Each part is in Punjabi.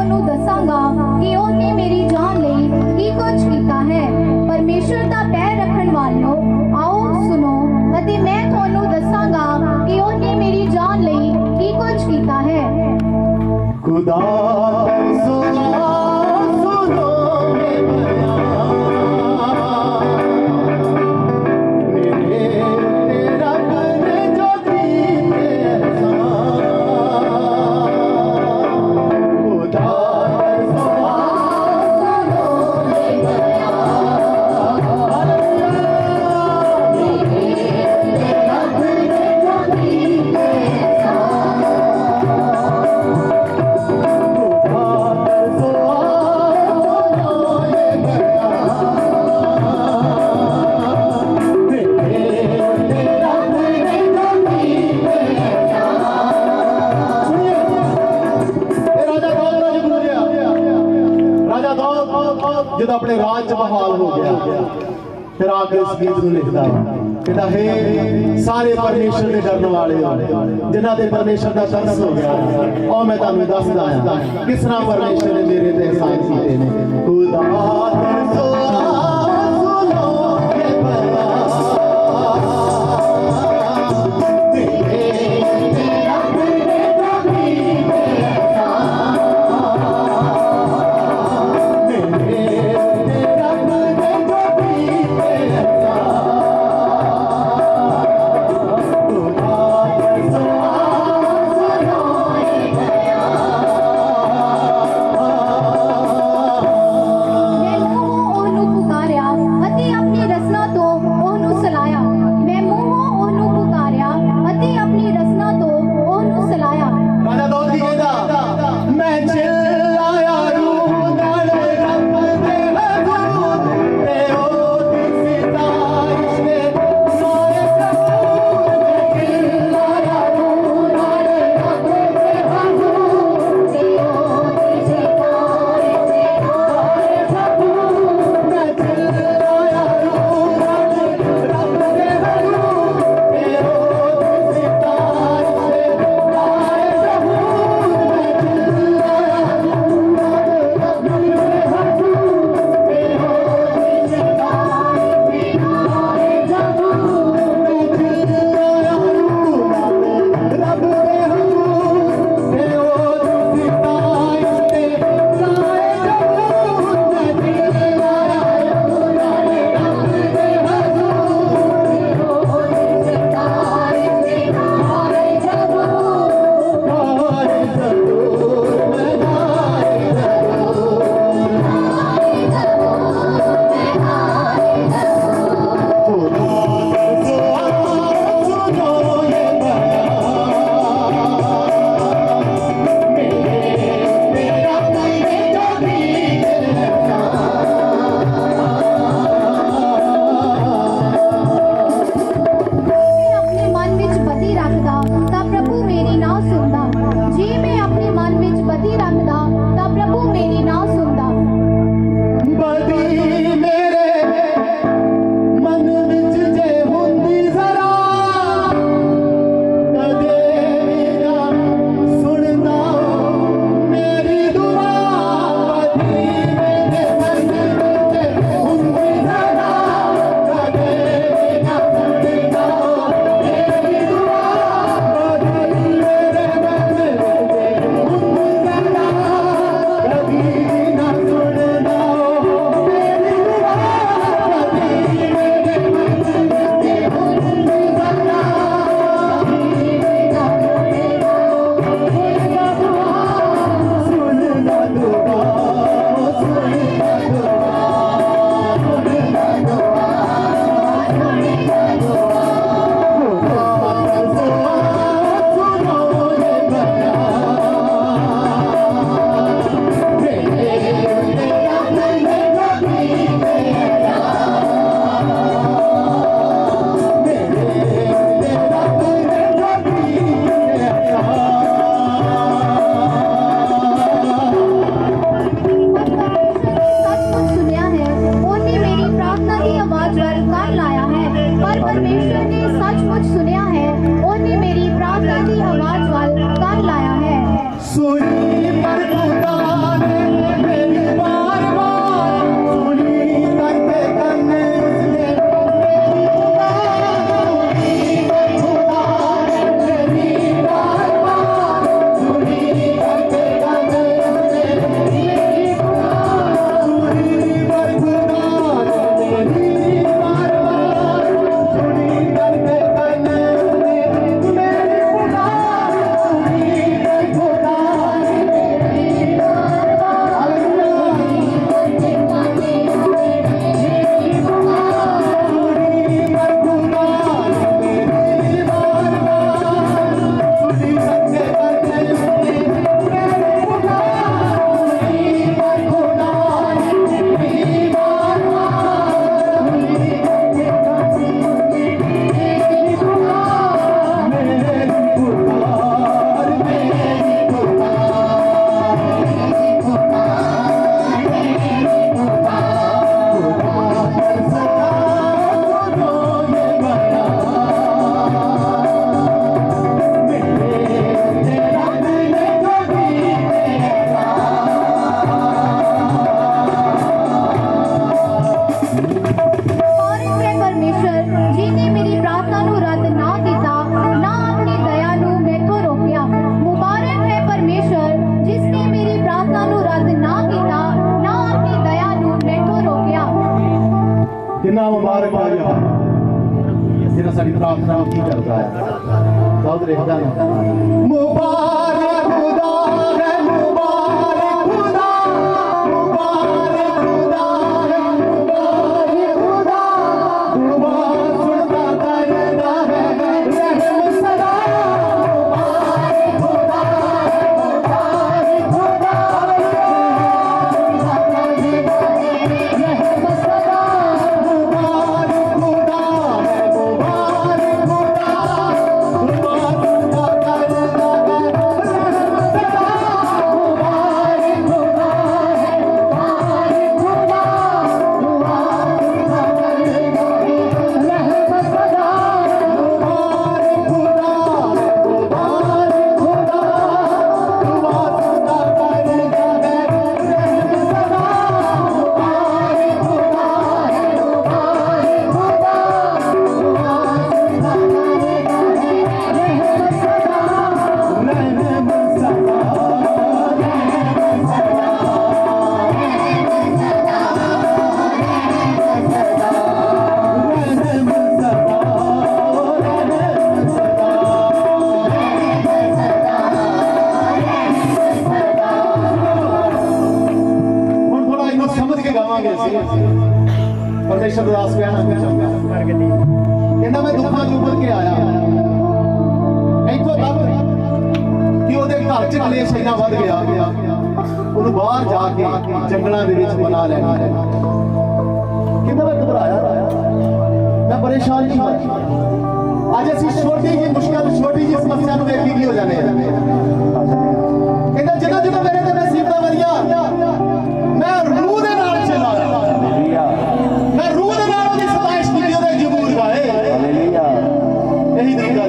ਤੁਹਾਨੂੰ ਦੱਸਾਂਗਾ ਕਿ ਉਹਨੇ ਮੇਰੀ ਜਾਨ ਲਈ ਕੀ ਕੁਝ ਕੀਤਾ ਹੈ। ਪਰਮੇਸ਼ਰ ਦਾ ਪੈਰ ਰੱਖਣ ਵਾਲਿਓ, ਆਓ ਸੁਣੋ ਅਤੇ ਮੈਂ ਤੁਹਾਨੂੰ ਦੱਸਾਂਗਾ ਕਿ ਉਹਨੇ ਮੇਰੀ ਜਾਨ ਲਈ ਕੀ ਕੁਝ ਕੀਤਾ ਹੈ। ਖੁਦਾ ਗਿਆ ਫਿਰ ਆ ਕੇ ਇਸ ਗੀਤ ਨੂੰ ਲਿਖਦਾ ਕਹਿੰਦਾ, ਹੈ ਸਾਰੇ ਪਰਮੇਸ਼ਰ ਦੇ ਡਰਨ ਵਾਲੇ ਹੋ, ਜਿਨ੍ਹਾਂ ਦੇ ਪਰਮੇਸ਼ਰ ਦਾ ਤਰਸ ਹੋ ਗਿਆ। ਉਹ ਮੈਂ ਤੁਹਾਨੂੰ ਦੱਸਦਾ ਹਾਂ, ਕਿਸ ਤਰ੍ਹਾਂ ਪਰਮੇਸ਼ਰ ਨੇ ਮੇਰੇ ਤੇ ਅਹਿਸਾਨ ਕੀਤੇ ਨੇ? ਖੁਦਾ ਪਰਮੇਸ਼ਰ ਨੇ ਸੱਚਮੁੱਚ ਸੁਣਿਆ ਹੈ ਉਹਨੇ ਮੇਰੀ ਪ੍ਰਾਰਥਨਾ ਦੀ ਆਵਾਜ਼ ਵੱਲ ਕੰਨ ਲਾਇਆ ਹੈ। ਸੋਈ ਸਾਡੀ ਪ੍ਰਾਰਥਨਾ ਨੂੰ ਕੀ ਕਰਦਾ ਹੈ ਦਾਊਦ ਪਰਮੇਸ਼ਰ ਦਾਸ ਕਹਿਣਾ ਕਹਿੰਦਾ, ਮੈਂ ਦੁੱਖਾਂ ਤੋਂ ਉੱਪਰ ਕੇ ਆਇਆ। ਇੱਥੋਂ ਤੱਕ ਕਿ ਉਹਦੇ ਘਰ ਚ ਕਲੇਸ਼ ਇੰਨਾ ਵੱਧ ਗਿਆ, ਉਹਨੂੰ ਬਾਹਰ ਜਾ ਕੇ ਜੰਗਲਾਂ ਦੇ ਵਿੱਚ ਬਣਾ ਲੈਣਾ ਕਹਿੰਦਾ, ਮੈਂ ਘਬਰਾਇਆ ਮੈਂ ਪਰੇਸ਼ਾਨ ਨਹੀਂ ਹੋਇਆ ਅੱਜ ਅਸੀਂ ਛੋਟੀ ਜਿਹੀ ਮੁਸ਼ਕਲ, ਛੋਟੀ ਜਿਹੀ ਸਮੱਸਿਆ ਨੂੰ ਵੇਖੀ ਕੇ ਕੀ ਹੋ ਜਾਂਦੇ ਆ ਕਹਿੰਦਾ ਜਦੋਂ ਜਦੋਂ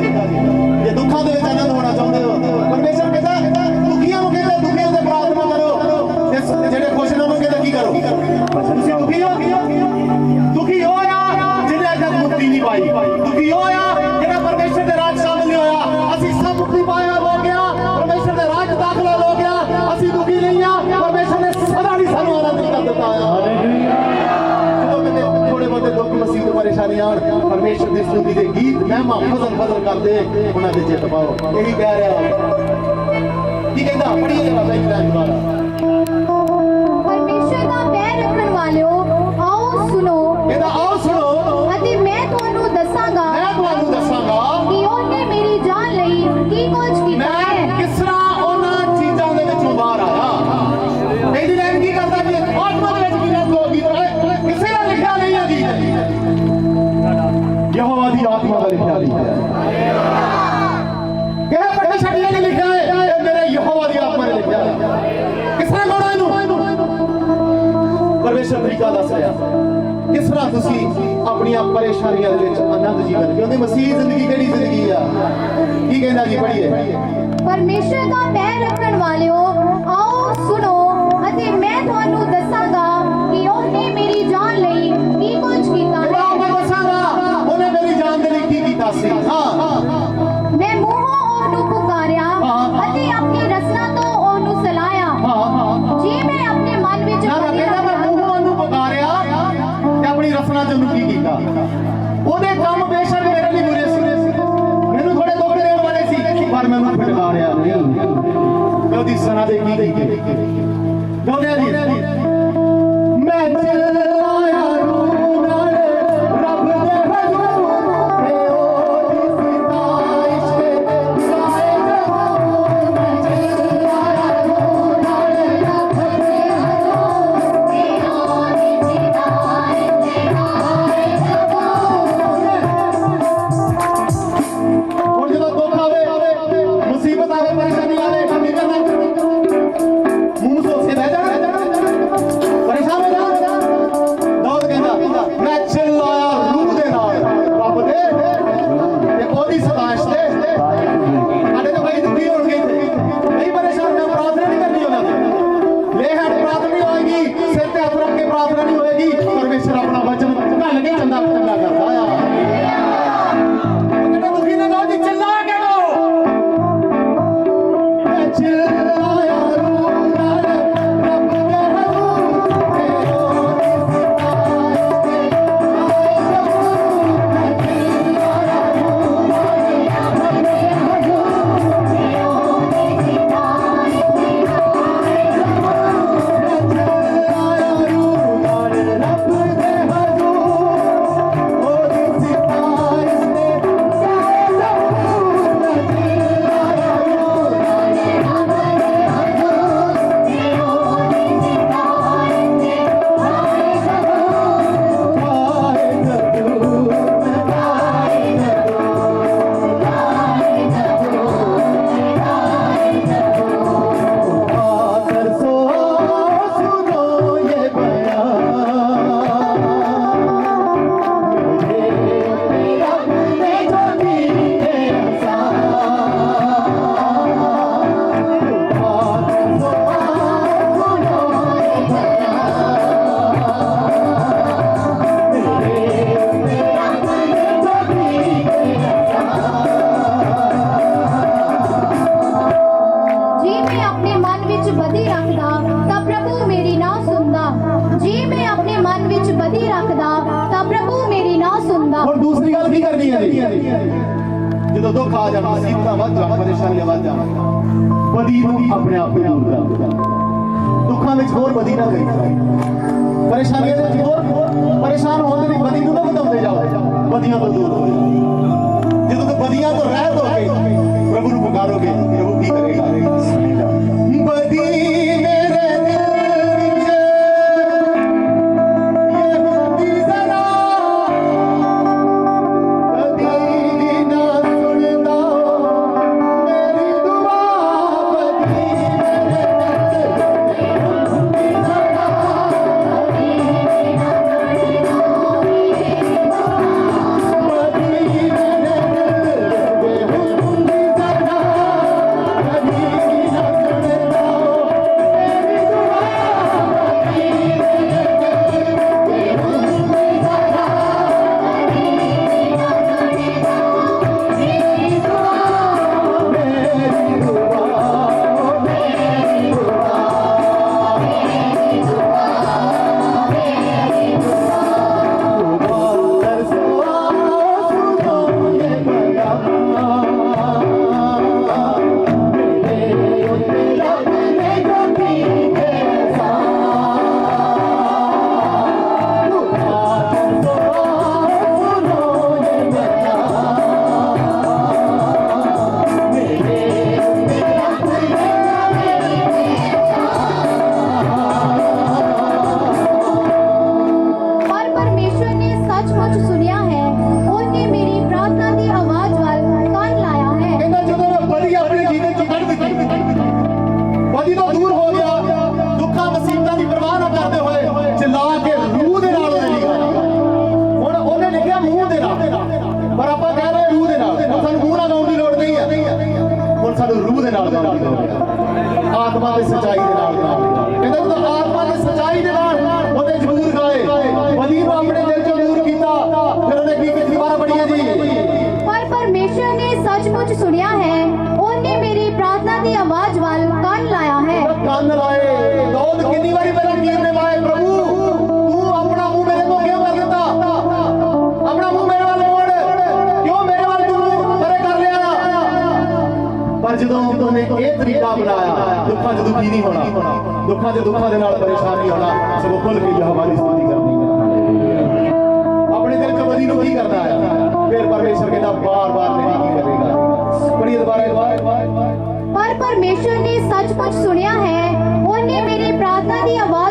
ਜੀ ਦੁੱਖਾਂ ਦੇ ਵਿੱਚ ਆਨੰਦ ਹੋਣਾ ਚਾਹੁੰਦੇ ਹੋ ਪਰਮੇਸ਼ਰ ਕਹਿੰਦਾ ਦੁਖੀਆਂ ਨੂੰ ਕਹਿੰਦਾ ਦੁਖੀਆਂ ਦੇ ਪ੍ਰਾਰਥਨਾ ਕਰੋ। ਤੇ ਜਿਹੜੇ ਖੁਸ਼ ਨੇ ਉਹਨੂੰ ਕਹਿੰਦਾ ਕੀ ਕਰੋ? ਤੁਸੀਂ ਦੁਖੀ ਹੋ? ਦੁਖੀ ਹੋਇਆ ਜਿਹਨੇ ਅਜੇ ਮੁਕਤੀ ਨਹੀਂ ਪਾਈ। ਦੁਖੀ ਹੋਇਆ ਜਿਹੜਾ ਪਰਮੇਸ਼ਰ ਦੇ ਰਾਜ ਸ਼ਾਮਿਲ ਨਹੀਂ ਹੋਇਆ ਅਸੀਂ ਸਭ ਮੁਕਤੀ ਪਾਇਆ ਹੋ ਗਿਆ। ਪਰਮੇਸ਼ਰ ਦੇ ਰਾਜ ਦਾਖਲਾ ਹੋ ਗਿਆ। ਅਸੀਂ ਦੁਖੀ ਨਹੀਂ ਆ। ਪਰਮੇਸ਼ਰ ਨੇ ਸਦਾ ਲਈ ਸਾਨੂੰ ਆਨੰਦ ਕਰ ਦਿੱਤਾ ਆ। ਜਦੋਂ ਕਿਤੇ ਥੋੜੇ ਬਹੁਤੇ ਦੁੱਖ ਮੁਸੀਬਤ ਪਰੇਸ਼ਾਨੀਆਂ ਆਉਣ ਪਰਮੇਸ਼ਰ ਦੀ ਸਤੁਤੀ ਦੇ ਗੀਤ ਮਹਿਮਾ ਫਜ਼ਲ ਫਜ਼ਲ ਕਰਦੇ ਉਹਨਾਂ ਦੇ ਜਿੱਤ ਪਾਓ। ਇਹੀ ਕਹਿ ਰਿਹਾ ਕੀ ਕਹਿੰਦਾ? ਪੜੀਏ ਜਰਾ ਬੈਂਕ ਦਾ ਦੁਬਾਰਾ। ਇਹਨੂੰ ਪਰਮੇਸ਼ਰ ਦੱਸ ਰਿਹਾ। ਕਿਸ ਤਰ੍ਹਾਂ ਤੁਸੀਂ ਆਪਣੀਆਂ ਪਰੇਸ਼ਾਨੀਆਂ ਦੇ ਵਿੱਚ ਆਨੰਦ ਜੀਵਨ ਕਿਉਂਕਿ ਮਸੀਹ ਜ਼ਿੰਦਗੀ ਕਿਹੜੀ ਜ਼ਿੰਦਗੀ ਆ? ਕੀ ਕਹਿੰਦਾ ਜੀ? ਪੜ੍ਹੀਏ। ਪਰਮੇਸ਼ਰ ਦਾ ਪੈਰ ਰੱਖਣ ਵਾਲਿਓ, ਆਓ ਸੁਣੋ ਅਤੇ ਮੈਂ ਤੁਹਾਨੂੰ ਦੱਸਾਂਗਾ ਕਿ ਉਹਨੇ ਮੇਰੀ ਜਾਨ ਉਹਦੇ ਕੰਮ ਬੇਸ਼ੱਕ ਮੇਰੇ ਲਈ ਬੁਰੇ ਸੀ। ਮੈਨੂੰ ਥੋੜੇ ਦੁੱਖ ਦੇਣ ਵਾਲੇ ਸੀ, ਪਰ ਮੈਂ ਉਹਨੂੰ ਫਟਕਾਰਿਆ। ਨਹੀਂ ਮੈਂ ਉਹਦੀ ਸਨਾ ਦੇ ਕੀ ਕੀਤੀ ਗਾਉਂਦੇ ਜੀ ਸੁੱਖ ਆ ਜਾਣਾ ਸੀਤਾਵਾਂ ਜਨ ਪਰੇਸ਼ਾਨੀਆਂ ਵੱਧ ਜਾਣ। ਬਦੀ ਨੂੰ ਆਪਣੇ ਆਪ ਨੂੰ ਦੂਰ ਕਰ ਦੁੱਖਾਂ ਵਿੱਚ ਹੋਰ ਬਦੀ ਨਾ ਕਰੀ। ਪਰੇਸ਼ਾਨੀਆਂ ਦੇ ਵਿੱਚ ਹੋਰ ਪਰੇਸ਼ਾਨ ਹੋਣ ਦੇ ਲਈ ਬਦੀ ਨੂੰ ਨਾ ਵਧਾਉਂਦੇ ਜਾਓ। ਬਦੀਆਂ ਤੋਂ ਦੂਰ ਹੋ ਜਾਓ। ਜਦੋਂ ਤੋਂ ਬਦੀਆਂ ਤੋਂ ਰਹਿਤ ਹੋ ਗਏ ਪ੍ਰਭੂ ਨੂੰ ਪੁਕਾਰੋਗੇ ਪ੍ਰਭੂ ਕੀ ਕਰੇਗਾ। ਚੰਗਾ ਬਣਾਇਆ? ਦੁੱਖਾਂ 'ਚ ਦੁਖੀ ਨਹੀਂ ਹੋਣਾ? ਦੁੱਖਾਂ 'ਚ ਦੁੱਖਾਂ ਦੇ ਨਾਲ ਪਰੇਸ਼ਾਨ ਨਹੀਂ ਹੋਣਾ। ਸਗੋਂ ਖੁੱਲ ਕੇ ਯਹਵਾ ਦੀ ਸਤਿ ਕਰਨੀ ਆਪਣੇ ਦਿਲ 'ਚ ਬਦੀ ਨੂੰ ਕੀ ਕਰਨਾ ਆ ਫਿਰ ਪਰਮੇਸ਼ਰ ਕਹਿੰਦਾ, ਬਾਰ-ਬਾਰ ਮੇਰੀ ਕੀ ਕਰੇਗਾ। ਪੜੀ ਦੁਬਾਰਾ ਪਰ ਪਰਮੇਸ਼ਰ ਨੇ ਸੱਚ ਕੁਝ ਸੁਣਿਆ ਹੈ। ਉਹਨੇ ਮੇਰੀ ਪ੍ਰਾਰਥਨਾ ਦੀ ਆਵਾਜ਼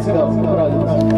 감사합니다.